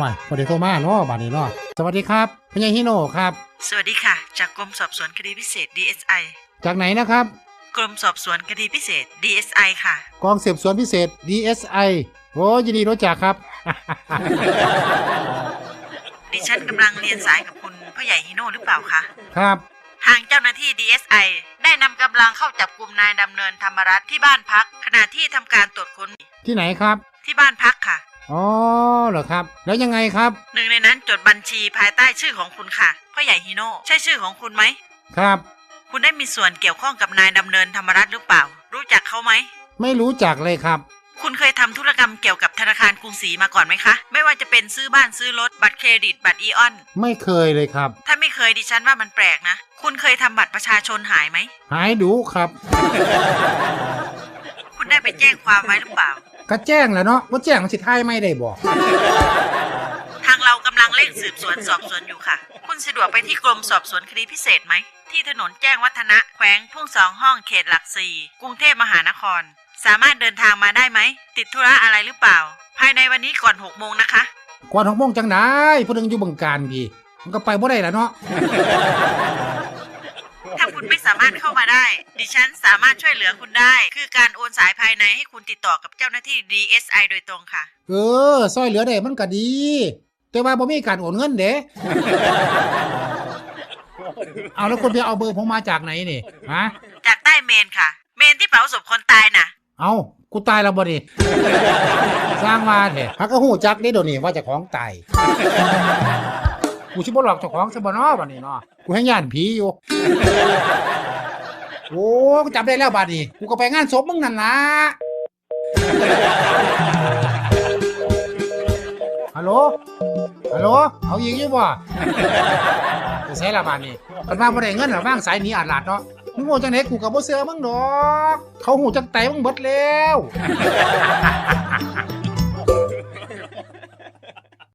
ว่าพอดีโทรมาเนาะบัดนี้เนาะสวัสดีครับพญาฮิโนครับ สวัสดีค่ะ จากกรมสอบสวนคดีพิเศษ DSI จากไหนนะครับ กรมสอบสวนคดีพิเศษ DSI ค่ะ กองสืบสวนพิเศษ DSI โอ้ยินดีรู้จักครับ ดิฉันกำลังเรียนสายกับคุณพ่อใหญ่ฮิโน่หรือเปล่าคะ ครับ ทางเจ้าหน้าที่ DSI ได้นำกำลังเข้าจับกลุ่มนายดำเนินธรรมรัตน์ที่บ้านพัก ขณะที่ทำการตรวจค้นที่ไหนครับ ที่บ้านพักค่ะ อ๋อเหรอครับ แล้วยังไงครับ หนึ่งในนั้นจดบัญชีภายใต้ชื่อของคุณค่ะพ่อใหญ่ฮิโน่ใช่ชื่อของคุณไหม ครับ คุณได้มีส่วนเกี่ยวข้องกับนายดำเนินธรรมรัตน์หรือเปล่า รู้จักเขาไหม ไม่รู้จักเลยครับ คุณเคยทำธุรกรรมเกี่ยวกับธนาคารกรุงศรีมาก่อนไหมคะ ไม่ว่าจะเป็นซื้อบ้านซื้อรถบัตรเครดิตบัตรอีออน ไม่เคยเลยครับ ถ้าไม่เคยดิฉันว่ามันแปลกนะ คุณเคยทำบัตรประชาชนหายไหม หายดูครับ คุณได้ไปแจ้งความไว้หรือเปล่า ก็แจ้งแหล้วเนาะว่าแจ้งมันสิท้ายไม่ได้บอก ทางเรากำลังเร่งสืบสวนสอบสวนอยู่ค่ะ คุณสะดวกไปที่กรมสอบสวนคดีพิเศษไหม ที่ถนนแจ้งวัฒนะแขวงทุ่งสองห้องเขตหลักสี่กรุงเทพมหานคร สามารถเดินทางมาได้ไหม ติดธุระอะไรหรือเปล่า ภายในวันนี้ก่อนหกโมงนะคะก่อนหกโมงจังได้ผู้หนึงอยู่บังการพี่ มันก็ไปบ่ได้แล้วเนาะถ้า คุณไม่สามารถเข้ามาได้ ดิฉันสามารถช่วยเหลือคุณได้ คือการโอนสายภายในให้คุณติดต่อกับเจ้าหน้าที่ DSI โดยตรงค่ะ เออซอยเหลือได้มันก็ดี แต่ว่าบ่มีการโอนเงินเด้ เอาแล้วคุณไปเอาเบอร์ผมมาจากไหนนี่ฮะจากใต้เมนค่ะ เมนที่เผาศพคนตายน่ะ เอากูตายแล้วบ่ดิสร้างมาแท้ฮักก็ฮู้จักได้โดยวนี่ว่าเจะของตาย กูสิบ่หลอกเจ้าของซะบ่เนาะบัดนี้เนาะกูแฮงย่านผีอยู่ โอ้กูจับได้แล้วบัดนี้กูก็ไปงานศพมึงนั่นล่ะฮัลโหลฮัลโหลเอาอีกอยู่บ่จะใช้ละบาดนี้คันว่าบ่ได้เงินหรอว่างสายหนีอาดลาดเนาะมึงโง่จังได๋กูก็บ่เชื่อมึงดอก เขาหูจักไตมึงเบิดแล้ว